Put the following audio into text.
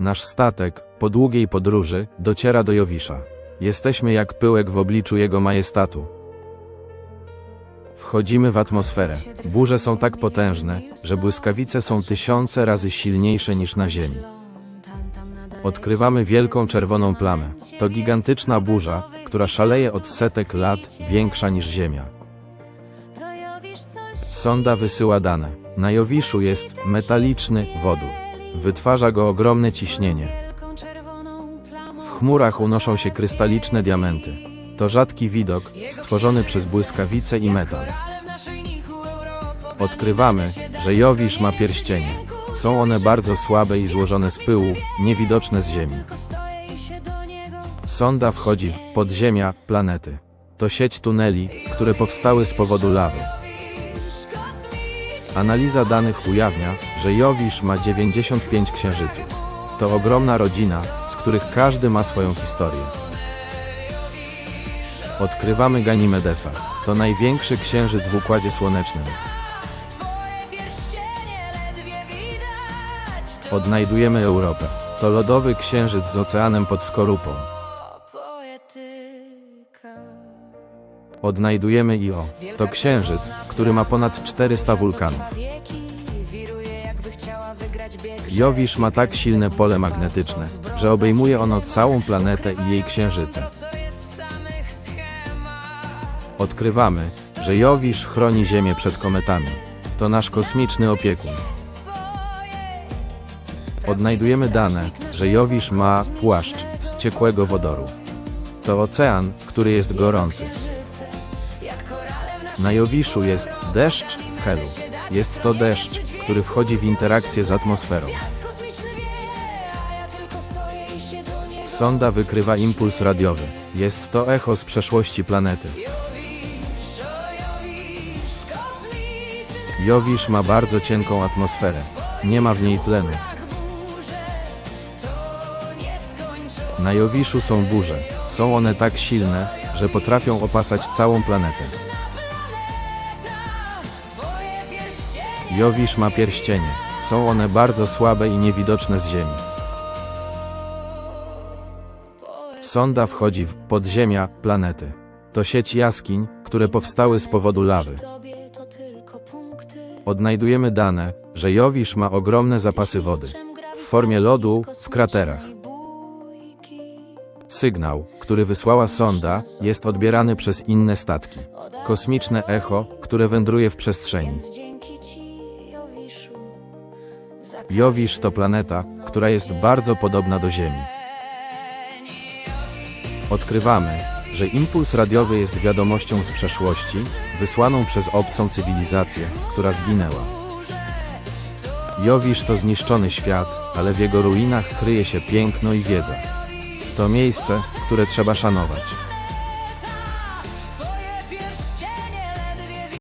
Nasz statek, po długiej podróży, dociera do Jowisza. Jesteśmy jak pyłek w obliczu jego majestatu. Wchodzimy w atmosferę. Burze są tak potężne, że błyskawice są tysiące razy silniejsze niż na Ziemi. Odkrywamy wielką czerwoną plamę. To gigantyczna burza, która szaleje od setek lat, większa niż Ziemia. Sonda wysyła dane. Na Jowiszu jest metaliczny wodór. Wytwarza go ogromne ciśnienie. W chmurach unoszą się krystaliczne diamenty. To rzadki widok, stworzony przez błyskawice i metal. Odkrywamy, że Jowisz ma pierścienie. Są one bardzo słabe i złożone z pyłu, niewidoczne z Ziemi. Sonda wchodzi w podziemia planety. To sieć tuneli, które powstały z powodu lawy. Analiza danych ujawnia, że Jowisz ma 95 księżyców. To ogromna rodzina, z których każdy ma swoją historię. Odkrywamy Ganimedesa. To największy księżyc w Układzie Słonecznym. Odnajdujemy Europę. To lodowy księżyc z oceanem pod skorupą. Odnajdujemy Io. To księżyc, który ma ponad 400 wulkanów. Jowisz ma tak silne pole magnetyczne, że obejmuje ono całą planetę i jej księżyce. Odkrywamy, że Jowisz chroni Ziemię przed kometami. To nasz kosmiczny opiekun. Odnajdujemy dane, że Jowisz ma płaszcz z ciekłego wodoru. To ocean, który jest gorący. Na Jowiszu jest deszcz Helu. Jest to deszcz, który wchodzi w interakcję z atmosferą. Sonda wykrywa impuls radiowy. Jest to echo z przeszłości planety. Jowisz ma bardzo cienką atmosferę. Nie ma w niej tlenu. Na Jowiszu są burze. Są one tak silne, że potrafią opasać całą planetę. Jowisz ma pierścienie. Są one bardzo słabe i niewidoczne z Ziemi. Sonda wchodzi w podziemia planety. To sieć jaskiń, które powstały z powodu lawy. Odnajdujemy dane, że Jowisz ma ogromne zapasy wody. W formie lodu w kraterach. Sygnał, który wysłała sonda, jest odbierany przez inne statki. Kosmiczne echo, które wędruje w przestrzeni. Jowisz to planeta, która jest bardzo podobna do Ziemi. Odkrywamy, że impuls radiowy jest wiadomością z przeszłości, wysłaną przez obcą cywilizację, która zginęła. Jowisz to zniszczony świat, ale w jego ruinach kryje się piękno i wiedza. To miejsce, które trzeba szanować.